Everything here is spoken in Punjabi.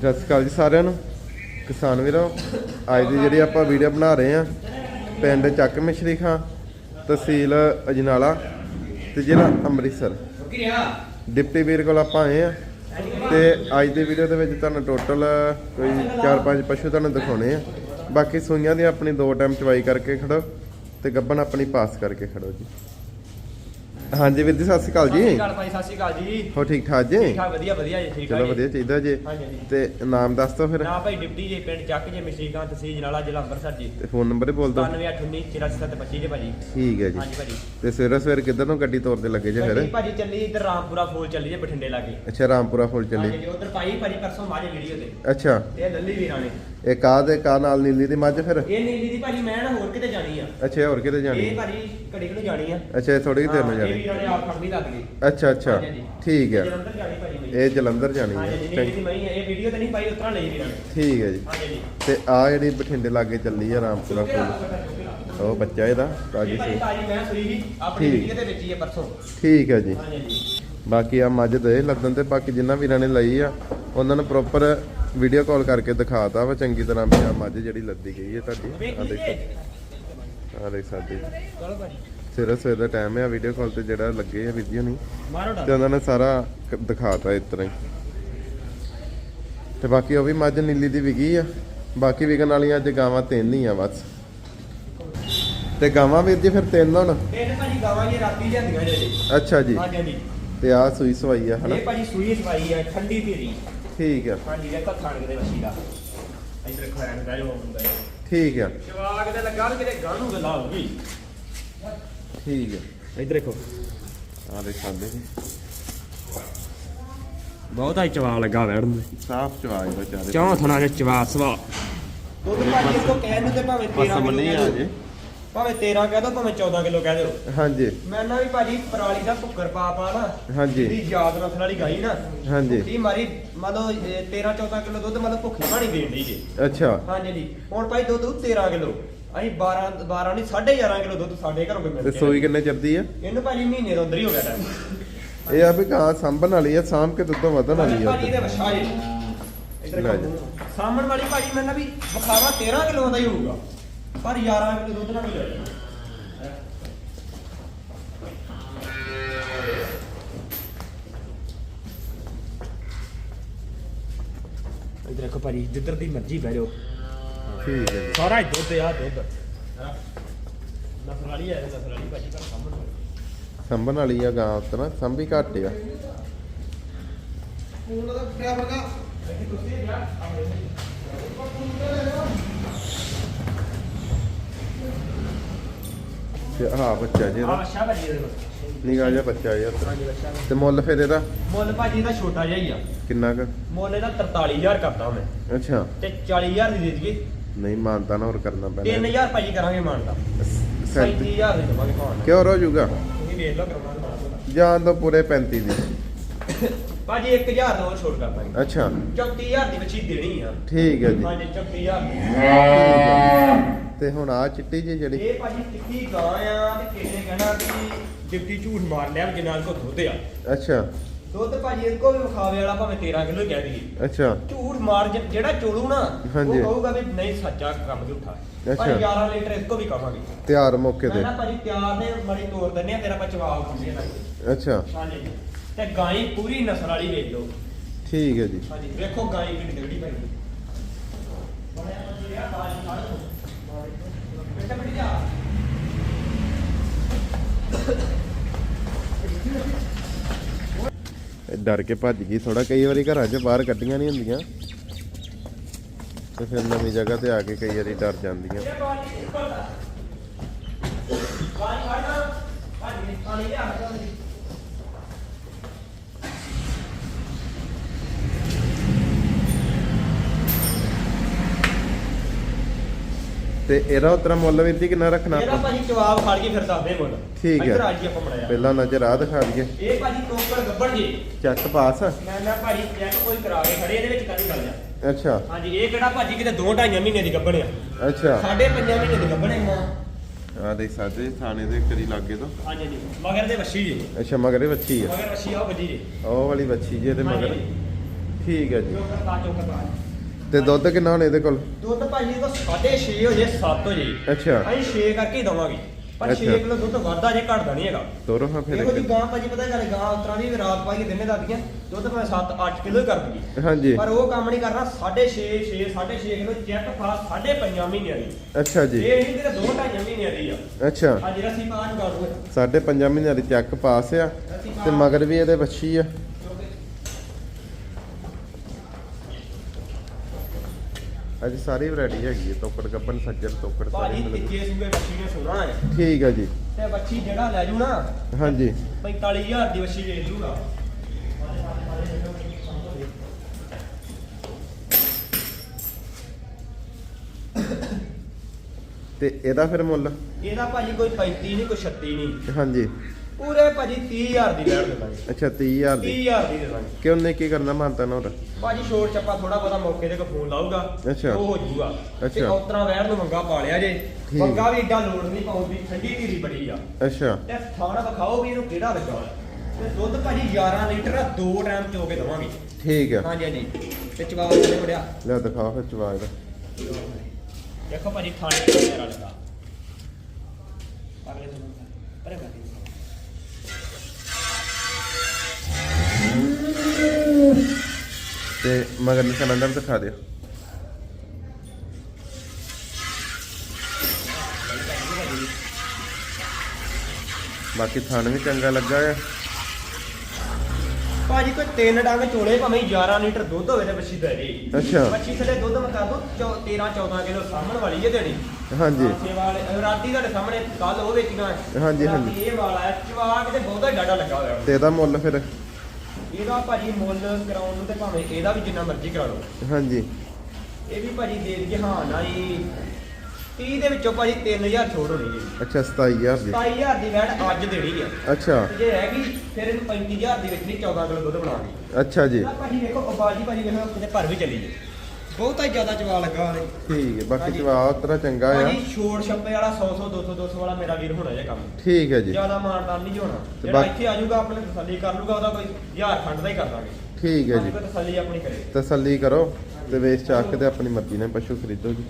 ਸਤਿ ਸ਼੍ਰੀ ਅਕਾਲ ਜੀ ਸਾਰਿਆਂ ਨੂੰ। ਕਿਸਾਨ ਵੀਰੋ, ਅੱਜ ਦੀ ਜਿਹੜੀ ਆਪਾਂ ਵੀਡੀਓ ਬਣਾ ਰਹੇ ਆ ਪਿੰਡ ਚੱਕ ਮਿਸ਼ਰੀ ਖਾਂ, ਤਹਿਸੀਲ ਅਜਨਾਲਾ ਤੇ ਜ਼ਿਲ੍ਹਾ ਅੰਮ੍ਰਿਤਸਰ। ਡਿਪਟੀ ਵੀਰ ਕੋਲ ਆਪਾਂ ਆਏ ਆ ਤੇ ਅੱਜ ਦੀ ਵੀਡੀਓ ਦੇ ਵਿੱਚ ਤੁਹਾਨੂੰ ਟੋਟਲ ਕੋਈ 4-5 ਪਸ਼ੂ ਤੁਹਾਨੂੰ ਦਿਖਾਉਣੇ ਆ। ਬਾਕੀ ਸੂਈਆਂ ਦੀ ਆਪਣੀ ਦੋ ਟਾਈਮ ਚਵਾਈ ਕਰਕੇ ਖੜੋ ਤੇ ਗੱਬਨ ਆਪਣੀ ਪਾਸ ਕਰਕੇ ਖੜੋ ਜੀ। ਹਾਂਜੀ ਵੀਰ ਜੀ ਸਤਿ ਸ਼੍ਰੀ ਅਕਾਲ ਸਤਿ ਸ਼੍ਰੀ ਜੀ ਅਕਾਲ ਭਾਈ ਸਤਿ ਸ਼੍ਰੀ ਅਕਾਲ ਜੀ। ਹੋ ਠੀਕ ਠਾਕ ਜੀ? ਠੀਕ ਠਾਕ ਵਧੀਆ ਵਧੀਆ ਜੀ ਠੀਕ ਠਾਕ ਚਲੋ ਜੀ। ਵਧੀਆ ਚਾਹੀਦਾ ਜੀ। ਹਾਂਜੀ ਹਾਂਜੀ। ਤੇ ਨਾਮ ਦੱਸ ਦਿਓ ਫਿਰ। ਨਾ ਭਾਈ ਡਿਪਟੀ ਜੀ ਪਿੰਡ ਚੱਕ ਜੇ ਮਸ਼ੀਕਾਂ ਤਹਿਸੀਲ ਜਨਾਲਾ ਜ਼ਿਲ੍ਹਾ ਅੰਮ੍ਰਿਤਸਰ ਜੀ। ਤੇ ਫੋਨ ਨੰਬਰ ਬੋਲ ਦਿਓ। 9819 ਜੀ ਭਾਜੀ। ਠੀਕ ਹੈ ਜੀ। ਹਾਂਜੀ ਭਾਜੀ। ਤੇ ਸਵੇਰੇ ਸਵੇਰੇ ਕਿੱਧਰ ਨੂੰ ਗੱਡੀ ਤੋਰਦੇ ਲੱਗੇ ਜੇ ਫਿਰ? ਗੱਡੀ ਭਾਜੀ ਚੱਲੀ ਇੱਧਰ ਰਾਮਪੁਰਾ ਫੂਲ ਚੱਲੀ ਜੇ ਬਠਿੰਡੇ ਲਾਗੇ। ਅੱਛਾ ਰਾਮਪੁਰਾ ਫੁੱਲ ਚੱਲੀ। ਹਾਂਜੀ ਉਧਰ ਪਾਈ ਭਾਜੀ ਪਰਸੋਂ ਮਾਝੇ ਵੀਡੀਓ ਤੇ ਅੱਛਾ। ਇਹ ਲੱਲੀ ਵੀਰਾਂ ਨੇ। ਇਹ ਕਾ ਦੇ ਕਾ ਨਾਲ ਨੀਲੀ ਦੀ ਮੱਝ ਫਿਰ? ਇਹ ਨੀਲੀ ਦੀ ਭਾਜੀ ਮੈਂ ਨਾ ਹੋਰ ਕਿਤੇ ਜਾਣੀ ਆ। ਅੱਛਾ ਹੋਰ ਕਿਤੇ ਜਾਣੀ ਇਹ ਭਾਜੀ ਘੜੀ ਨੂੰ ਜਾਣੀ ਆ। ਅੱਛਾ ਇਹ ਥੋੜੀ ਦੇਰ ਨੂੰ ਹਾਂ, ਇਹ ਜਾਣੀ ਵੀਰਾਂ ਨੇ ਆਪ ਖੜਨੀ ਲੱਗ ਗਈ ਅੱਛਾ ਅੱਛਾ। ਹਾਂਜੀ, ਹਾਂਜੀ। ਠੀਕ ਹੈ। ਜਲੰਧਰ ਜਾਣੀ ਭਾਜੀ ਮੇਰੀ ਇਹ ਜਲੰਧਰ ਜਾਣੀ ਹਾਂਜੀ ਹੈ ਜੀ ਦੀ ਹੈ ਇਹ ਵੀਡੀਓ ਤੇ ਨਹੀਂ ਪਾਈ ਉਤਰਾ ਲਈ ਵੀਰਾਂ ਨੇ ਠੀਕ ਹੈ ਜੀ। ਹਾਂਜੀ ਜੀ ਤੇ ਆ ਜਿਹੜੀ ਬਠਿੰਡੇ ਲਾਗੇ ਚੱਲੀ ਆ ਰਾਮਪੁਰਾ ਫੁੱਲ ਉਹ ਬੱਚਾ ਇਹਦਾ ਤਾਜੀ ਇਹ ਤਾਜੀ ਮੈਂ ਸੂਈ ਸੀ ਆਪਣੀ ਠੀਕ। ਵੀਡੀਓ ਤੇ ਵਿੱਚ ਹੀ ਹੈ ਪਰਸੋਂ। ਠੀਕ ਹੈ ਜੀ। ਹਾਂਜੀ ਜੀ ਬਾਕੀ ਆ ਮੱਝ ਦੇ ਲੱਦਣ ਤੇ ਬਾਕੀ ਜਿੰਨਾ ਵੀਰਾਂ ਨੇ ਲਈ ਆ ਉਹਨਾਂ ਨੂੰ ਪ੍ਰੋਪਰ ਵੀਡੀਓ ਕਾਲ ਕਰਕੇ ਦਿਖਾਤਾ ਵਾ ਚੰਗੀ ਤਰ੍ਹਾਂ ਵੀ ਆ ਮੱਝ ਜਿਹੜੀ ਲੱਦੀ ਗਈ ਹੈ ਤੁਹਾਡੀ। ਆ ਵੇਖੀ ਦੇਖੋ ਜੀ। ਆ ਦੇਖ ਸਕਦੇ ਜੀ। ਚਲੋ ਭਾਜੀ। ਸਵੇਰੇ ਸਵੇਰੇ ਦਾ ਟਾਈਮ ਹੈ ਵੀਡੀਓ ਕਾਲ ਤੇ ਜਿਹੜਾ ਲੱਗੇ ਆ ਵੀਡੀਓ ਨਹੀਂ ਤੇ ਉਹਨਾਂ ਨੇ ਸਾਰਾ ਦਿਖਾਤਾ ਇਸ ਤਰ੍ਹਾਂ ਹੀ। ਤੇ ਬਾਕੀ ਉਹ ਵੀ ਮੱਝ ਨੀਲੀ ਦੀ ਵਿਗੀ ਆ। ਬਾਕੀ ਵਿਕਣ ਵਾਲੀਆਂ ਅੱਜ ਗਾਵਾਂ ਤਿੰਨ ਹੀ ਆ ਬਸ। ਤੇ ਗਾਵਾਂ ਵੀਰ ਜੀ ਫਿਰ ਤਿੰਨ ਹੁਣ? ਇਹ ਭਾਜੀ ਗਾਵਾਂ ਜੀ ਰਾਤੀ ਜਾਂਦੀਆਂ ਜੀ ਅੱਛਾ ਜੀ। ਹਾਂਜੀ ਤੇ ਆ ਸੂਈ ਸਵਾਈ ਆ ਹਨਾ? ਇਹ ਭਾਜੀ ਸੂਈ ਸਵਾਈ ਹੈ ਠੰਡੀ ਧੀਰੀ ਠੀਕ ਆ। ਹਾਂਜੀ ਵੇਖੋ ਖਾਣ ਦੇ ਵਸੀ ਦਾ। ਇੱਧਰ ਖਾਣ ਦਾ ਜੋ ਹੁੰਦਾ ਹੈ ਠੀਕ ਆ। ਜਵਾਗ ਦੇ ਲੱਗਾ ਕਿਤੇ ਗਾਂ ਨੂੰ ਗੱਲਾਂ ਹੋ ਗਈ। ਠੀਕ ਆ ਇੱਧਰ ਦੇਖੋ। ਆ ਦੇਖ ਸਕਦੇ ਜੀ। ਬਹੁਤਾ ਹੀ ਚਵਾ ਲੱਗਾ ਵੜਨ ਦੇ ਸਾਫ਼ ਚਵਾਜ ਵਿਚਾਰੇ ਚੌਂ ਥਣਾ ਦੇ ਚਵਾ ਸਵਾ। ਦੁੱਧ ਭਾਜੀ ਕੋ ਨੂੰ ਤੇ ਭਾਵੇਂ 13 ਬਸ ਮੰਨੀ ਕਿਲੋ ਆ ਕਹਿ ਜੀ ਭਾਵੇਂ 13 ਕਹਿ ਦੋ ਭਾਵੇਂ 14 ਕਿਲੋ ਕਹਿ ਦਿਓ। ਹਾਂਜੀ। ਮੈਂ ਨਾ ਵੀ ਭਾਜੀ ਪਰਾਲੀ ਦਾ ਭੁੱਕਰ ਪਾ ਪਾ ਨਾ ਹਾਂਜੀ। ਇਹਦੀ ਯਾਦ ਨਸਲ ਵਾਲੀ ਗਾਈ ਨਾ। ਹਾਂਜੀ। ਇਹ ਮਾਰੀ ਮੰਨ ਲਓ 13 14 ਕਿਲੋ ਦੁੱਧ ਮੰਨ ਲਓ ਭੁੱਖੀ ਪਾਣੀ ਦੇਣ ਦੀ ਜੀ। ਅੱਛਾ। ਹਾਂਜੀ ਜੀ। ਹੁਣ ਭਾਈ ਦੁੱਧ 13 ਕਿਲੋ। ਅਸੀਂ 12 12 ਨਹੀਂ 11.5 ਕਿਲੋ ਦੁੱਧ ਸਾਡੇ ਘਰੋਂ ਕੋਈ ਤੇ ਮਿਲ ਸੂਈ ਕਿੰਨੇ ਚਿਰਦੀ ਆ? ਇਹਨੂੰ ਭਾਜੀ ਮਹੀਨੇ ਤੋਂ ਅੰਦਰ ਹੀ ਹੋ ਗਿਆ ਟਾਈਮ ਇਹ ਆ ਵੀ ਗਾਂ ਸਾਂਭਣ ਵਾਲੀ ਆ ਸਾਂਭ ਕੇ ਦੁੱਧ ਵਧਣ ਵਾਲੀ ਆ ਭਾਜੀ ਇਹਦੇ ਵਛਾ ਜੀ। ਇੱਧਰ ਲੈ ਦੇਖੋ। ਸਾਹਮਣ ਵਾਲੀ ਭਾਜੀ ਮੈਂ ਨਾ ਵੀ ਬਖਾਵਾ 13 ਕਿਲੋ ਦਾ ਹੀ ਹੋਊਗਾ। ਪਰ 11 ਕਿਲੋ ਦੁੱਧ ਨਾਲ ਹੀ ਲੈ ਇੱਧਰ ਦੇਖੋ ਭਾਜੀ ਜਿੱਧਰ ਦੀ ਮਰਜ਼ੀ ਬਹਿ ਜਾਓ। ਠੀਕ ਹੈ ਜੀ। ਸਾਰਾ ਹੀ ਦੁੱਧ ਆ ਦੁੱਧ। ਨਸਰਾਲੀ ਹੈ ਨਸਰਾਲੀ ਭਾਜੀ ਪਰ ਸਾਹਮਣ ਵਾਲੀ। ਸੰਭਣ ਵਾਲੀ ਆ ਗਾਂ ਉਤਨਾ ਸੰਭੀ ਘੱਟ ਆ। ਤੇ ਹਾਂ ਬੱਚਾ ਜੀ ਇਹਦਾ। ਅੱਛਾ ਭਾਜੀ ਇਹਦੇ ਕੋਲ। ਨਿਗਾਹ ਜਿਹਾ ਬੱਚਾ ਯਾਰ ਹਾਂਜੀ ਬੱਚਾ। ਤੇ ਮੁੱਲ ਫਿਰ ਇਹਦਾ? ਮੁੱਲ ਭਾਜੀ ਦਾ ਛੋਟਾ ਜਿਹਾ ਹੀ ਆ। ਕਿੰਨਾ ਕੁ? ਮੁੱਲ ਇਹਦਾ 43000 ਕਰਦਾ ਮੈਂ ਅੱਛਾ। ਤੇ 40000 ਦੀ ਦੇ ਦਈਏ। ਨਹੀਂ ਮਾਨਤਾ ਨਾ ਹੋਰ ਕਰਨਾ ਪੈਣਾ। 3000 ਭਾਜੀ ਕਰਾਂਗੇ ਮਾਨਦਾ ਸੈਂਤੀ। 37000 ਦੇ ਦਵਾਂਗੇ ਭਾਣ ਕਿਉਂ ਹੋ ਜਾਊਗਾ ਤੁਸੀਂ ਵੇਖ ਲਓ ਕਰਾਉਣਾ ਜਾਨ ਤੋਂ ਪੂਰੇ 35 ਦੀ। ਭਾਜੀ 1000 ਦਾ ਹੋਰ ਛੋਟ ਕਰ ਦਾਂਗੇ। ਅੱਛਾ। 34000 ਦੀ ਬੱਚੀ ਦੇਣੀ ਆ। ਠੀਕ ਹੈ ਜੀ। ਹਾਂਜੀ 34000 ਠੀਕ ਹੈ। ਤੇ ਹੁਣ ਆ ਚਿੱਟੀ ਜੀ ਜਿਹੜੀ ਇਹ ਭਾਜੀ ਚਿੱਟੀ ਗਾਂ ਆ ਤੇ ਕਿਸੇ ਨੇ ਕਹਿਣਾ ਕਿ ਡਿਪਟੀ ਝੂਠ ਮਾਰ ਲਿਆ ਜਿੰਨਾ ਕੋ ਦੁੱਧ ਆ। ਅੱਛਾ। ਦੁੱਧ ਭਾਜੀ ਇਹ ਕੋ ਵੀ ਵਿਖਾਵੇ ਵਾਲਾ ਭਾਵੇਂ 13 ਕਿਲੋ ਹੀ ਕਹਿ ਦਈਏ। ਅੱਛਾ। ਝੂਠ ਮਾਰ ਜ- ਜਿਹੜਾ ਚੋਲੂ ਨਾ ਉਹ ਹਾਂਜੀ। ਕਹੂਗਾ ਵੀ ਨਹੀਂ ਸੱਚਾ ਕੰਮ ਝੂਠਾ। ਪਰ ਅੱਛਾ। 11 ਲੀਟਰ ਇਸ ਕੋ ਵੀ ਕਹਾਂਗੇ। ਤਿਆਰ ਮੌਕੇ ਤੇ। ਨਾ ਭਾਜੀ ਤਿਆਰ ਨੇ ਮੜੀ ਤੋੜ ਦਿੰਨੇ ਆ ਤੇਰਾ ਪਚਵਾਲ ਖਾਂਦੇ ਆ ਅੱਛਾ। ਹਾਂਜੀ। ਤੇ ਗਾਈ ਪੂਰੀ ਨਸਲ ਵਾਲੀ ਵੇਖ ਲਓ। ਠੀਕ ਹੈ ਜੀ। ਹਾਂਜੀ ਵੇਖੋ ਗਾਈ ਕਿੰਨੀ ਤਗੜੀ ਭਾਈ ਬੜਿਆ ਬੰਦੇ ਆ ਬਾਜ ਫੜ ਲਓ ਬੇਟਾ ਬੇਟੀ ਜਾ ਇਹ ਡਰ ਕੇ ਭੱਜ ਗਈ ਥੋੜਾ ਕਈ ਵਾਰੀ ਘਰਾਂ 'ਚ ਬਾਹਰ ਕੱਢੀਆਂ ਨਹੀਂ ਹੁੰਦੀਆਂ ਤੇ ਫਿਰ ਨਵੀਂ ਜਗ੍ਹਾ ਤੇ ਆ ਕੇ ਕਈ ਵਾਰੀ ਡਰ ਜਾਂਦੀਆਂ ਇਹ ਬਾਜ ਭਾਜੀ ਪਾਣੀ ਲਿਆ ਤੇ ਇਹਦਾ ਉਤਰਾ ਮੁੱਲ ਵੀਰ ਜੀ ਕਿੰਨਾ ਰੱਖਣਾ ਇਹਦਾ ਆਪਾਂ? ਭਾਜੀ ਜਵਾਬ ਫੜ ਕੇ ਫਿਰ ਦੱਸਦੇ ਮੁੱਲ। ਠੀਕ ਹੈ। ਇੱਧਰ ਆ। ਜੀ ਆਪਾਂ ਬਣਾਇਆ ਪਹਿਲਾਂ ਨਜ਼ਰ ਆ ਦਿਖਾ ਦਈਏ। ਇਹ ਭਾਜੀ ਟੋਕਰ ਗੱਬੜ ਜੀ। ਚੱਕ ਪਾਸ। ਮੈਂ ਨਾ ਭਾਜੀ ਚੈੱਕ ਕੋਈ ਕਰਾ ਕੇ ਖੜੇ ਇਹਦੇ ਵਿੱਚ ਕਰੀ ਗੱਲ ਆ ਅੱਛਾ। ਹਾਂਜੀ ਇਹ ਕਿਹੜਾ ਭਾਜੀ ਕਿਤੇ 2 2.5 ਮਹੀਨੇ ਦੀ ਗੱਬੜ ਆ। ਅੱਛਾ। ਸਾਢੇ 5 ਮਹੀਨੇ ਦੀ ਗੱਬੜ ਆ ਆ ਦੇਖ ਸਕਦੇ ਜੀ, ਥਾਣੇ ਦੇ ਕਰੀ ਲਾਗੇ ਤੋਂ। ਹਾਂਜੀ ਜੀ ਮਗਰ ਦੇ ਵੱਛੀ ਜੀ। ਅੱਛਾ ਮਗਰੇ ਵੱਛੀ ਆ। ਮਗਰ ਵੱਛੀ ਆ ਵੱਜੀ ਜੀ। ਉਹ ਵਾਲੀ ਵੱਛੀ ਜੇ ਤੇ ਮਗਰ। ਹਾਂਜੀ। ਠੀਕ ਹੈ ਜੀ। ਚੋਕਰ ਚੋਕਰ ਤੇ ਦੁੱਧ ਕਿੰਨਾ ਹੁਣ ਇਹਦੇ ਕੋਲ? ਦੁੱਧ ਭਾਜੀ ਇਹਦਾ 6.5 ਹੋ ਜੇ 7 ਹੋ ਜੇ। ਅੱਛਾ। ਅਸੀਂ 6 ਕਰਕੇ ਹੀ ਦਵਾਂਗੇ। ਪਰ 6 ਅੱਛਾ। ਕਿਲੋ ਦੁੱਧ ਵੱਧਦਾ ਜੇ ਘਟਦਾ ਨਹੀਂ ਹੈਗਾ। ਤੋਰੋ ਹਾਂ ਫਿਰ ਇਹੋ ਜੀ ਗਾਂ ਭਾਜੀ ਪਤਾ ਗੱਲ ਗਾਂ ਉਤਰਾਂ ਦੀ ਰਾਤ ਪਾਈ ਦਿਨੇ ਦਾਦੀਆਂ। ਦੁੱਧ ਮੈਂ 7 8 ਕਿਲੋ ਹੀ ਕਰ ਦੂਗੀ ਹਾਂਜੀ। ਪਰ ਉਹ ਕੰਮ ਨਹੀਂ ਕਰਨਾ 6.5 6 6.5 ਕਿਲੋ ਚੈੱਕ ਫਾ 5.5 ਮਹੀਨਿਆਂ ਦੀ। ਅੱਛਾ ਜੀ। ਇਹ ਨਹੀਂ ਕਿ 2 2.5 ਮਹੀਨਿਆਂ ਦੀ ਆ। ਅੱਛਾ। ਆ ਜਿਹੜਾ ਸੀ ਪਾਣ ਕਰ ਦੋ ਸਾਢੇ ਪੰਜਾਂ ਮਹੀਨਿਆਂ ਦੀ ਚੱਕ ਪਾਸ ਆ ਤੇ ਮਗਰ ਵੀ ਇਹਦੇ ਬੱਚੀ ਆ। ਅੱਜ ਸਾਰੀ ਵੈਰਾਈਟੀ ਹੈਗੀ ਹੈ ਤੋਕੜ ਗੱਬਨ ਸੱਜਰ ਤੋਕੜ ਸਾਰੀ ਭਾਜੀ ਮਿਲਦੀ ਤੀਜੇ ਸੂਏ ਬੱਚੀ ਨੇ ਸੋਣਾ ਹੈ। ਠੀਕ ਹੈ ਜੀ। ਤੇ ਬੱਚੀ ਜਿਹੜਾ ਲੈ ਜੂ ਨਾ ਹਾਂਜੀ। 45000 ਦੀ ਬੱਚੀ ਵੇਚ ਲੂਗਾ ਤੇ ਇਹਦਾ ਫਿਰ ਮੁੱਲ? ਇਹਦਾ ਭਾਜੀ ਕੋਈ 35 ਨਹੀਂ ਕੋਈ 36 ਨਹੀਂ। ਹਾਂਜੀ। ਪੂਰੇ ਭਾਜੀ 30000 ਦੀ ਲੈਣ ਦੇਵਾਂਗੇ ਅੱਛਾ 30000 ਦੀ। 30000 ਦੀ ਦੇਵਾਂਗੇ ਕਿਉਂ ਨੇ ਕੀ ਕਰਨਾ ਮਾਨਤਾ ਨਾ ਹੋਰ? ਭਾਜੀ ਛੋੜ ਚੱਪਾ ਥੋੜਾ ਬਹੁਤਾ ਮੌਕੇ ਤੇ ਕੋ ਫੋਨ ਲਾਊਗਾ ਅੱਛਾ। ਉਹ ਹੋ ਜਾਊਗਾ ਤੇ ਅੱਛਾ। ਔਤਰਾ ਵੈਰ ਨੂੰ ਮੰਗਾ ਪਾ ਲਿਆ ਜੇ। ਠੀਕ। ਮੰਗਾ ਵੀ ਏਡਾ ਲੋੜ ਨਹੀਂ ਪਾਉਂਦੀ ਠੰਡੀ ਧੀਰੀ ਬੜੀ ਆ। ਅੱਛਾ। ਤੇ ਥਾਣਾ ਵਿਖਾਓ ਵੀ ਇਹਨੂੰ ਕਿਹੜਾ ਲੱਗਾ। ਤੇ ਦੁੱਧ ਭਾਜੀ 11 ਲੀਟਰ ਆ ਦੋ ਟਾਈਮ ਚੋ ਕੇ ਦਵਾਂਗੇ। ਠੀਕ ਆ। ਹਾਂਜੀ ਹਾਂਜੀ। ਤੇ ਚਵਾ ਦੇ ਮੁੜਿਆ ਲੈ ਦਿਖਾ ਫਿਰ ਚਵਾਜ ਦਾ ਦੇਖੋ ਭਾਜੀ ਥਾਣੇ ਤੇ ਮੇਰਾ ਲੱਗਾ ਅਗਲੇ ਤੋਂ ਤੇ ਮਗਰ ਨਿਸ਼ਾਨ ਅੰਦਰ ਦਿਖਾ ਦਿਓ। ਬਾਕੀ ਥਣ ਵੀ ਚੰਗਾ ਲੱਗਾ ਆ। ਭਾਜੀ ਕੋਈ ਤਿੰਨ ਡੰਗ ਚੋਲੇ ਭਾਵੇਂ 11 ਲੀਟਰ ਦੁੱਧ ਹੋਵੇ ਤੇ ਬੱਚੀ ਦੇ ਦੇ ਅੱਛਾ। ਬੱਚੀ ਥਲੇ ਦੁੱਧ ਮੈਂ ਕਰ ਦੋ 13 14 ਕਿਲੋ ਸਾਹਮਣ ਵਾਲੀ ਹੈ ਦੇਣੀ ਹਾਂਜੀ। ਵਾਲੇ ਰਾਤੀ ਤੁਹਾਡੇ ਸਾਹਮਣੇ ਕੱਲ ਉਹ ਵੇਚੀਆਂ। ਹਾਂਜੀ, ਹਾਂਜੀ। ਇਹ ਵਾਲਾ ਹੈ ਚਵਾ ਬਹੁਤਾ ਡਾਡਾ ਲੱਗਾ ਹੋਇਆ। ਤੇ ਇਹਦਾ ਮੁੱਲ ਫਿਰ ਇਹਦਾ ਭਾਜੀ ਮੁੱਲ ਕਰਾਉਣ ਨੂੰ ਤੇ ਭਾਵੇਂ ਇਹਦਾ ਵੀ ਜਿੰਨਾ ਮਰਜ਼ੀ ਕਰਾ ਲਓ। ਹਾਂਜੀ। ਇਹ ਵੀ ਭਾਜੀ ਦੇ ਦਈਏ ਹਾਂ ਨਾ ਜੀ। 30 ਦੇ ਵਿੱਚੋਂ ਭਾਜੀ 3000 ਛੋੜ ਹੋਣੀ ਜੀ ਅੱਛਾ 27000 ਦੀ। 27000 ਦੀ ਵੈਟ ਅੱਜ ਦੇਣੀ ਹੈ। ਅੱਛਾ। ਜੇ ਰਹਿ ਗਈ ਫਿਰ ਇਹਨੂੰ 35000 ਦੀ ਵੇਚਣੀ 14 ਕਿਲੋ ਦੁੱਧ ਬਣਾਉਣੀ ਅੱਛਾ ਜੀ। ਭਾਜੀ ਵੇਖੋ ਬਾਜੀ ਭਾਜੀ ਵੇਖੋ ਕਿਤੇ ਭਰ ਵੀ ਚਲੀ ਜੇ ਬਹੁਤਾ ਹੀ ਜ਼ਿਆਦਾ ਚਵਾ ਲੱਗਾ ਉਹਨੇ ਠੀਕ ਹੈ ਬਾਕੀ ਹਾਂਜੀ। ਚਵਾ ਉਤਰਾ ਚੰਗਾ ਆ। ਭਾਜੀ ਛੋੜ ਛੱਪੇ ਵਾਲਾ 100 100 200 200 ਵਾਲਾ ਮੇਰਾ ਵੀਰ ਹੋਣਾ ਜੇ ਕੰਮ। ਠੀਕ ਹੈ ਜੀ। ਜ਼ਿਆਦਾ ਮਾਰਦਾਰ ਨਹੀਂ ਹੋਣਾ। ਤੇ ਜਿਹੜਾ ਬਾਕੀ- ਇੱਥੇ ਆ ਜਾਊਗਾ ਆਪਣੇ ਤਸੱਲੀ ਕਰ ਲੂਗਾ ਉਹਦਾ ਕੋਈ ਹਜ਼ਾਰ ਖੰਡ ਦਾ ਹੀ ਕਰ ਦਾਂਗੇ ਠੀਕ ਹੈ ਜੀ। ਤਸੱਲੀ ਆਪਣੀ ਕਰੇ। ਤਸੱਲੀ ਕਰੋ ਤੇ ਵੇਚ ਚਾਕ ਕੇ ਤੇ ਆਪਣੀ ਮਰਜ਼ੀ ਨਾਲ ਪਸ਼ੂ ਖਰੀਦੋ ਜੇ।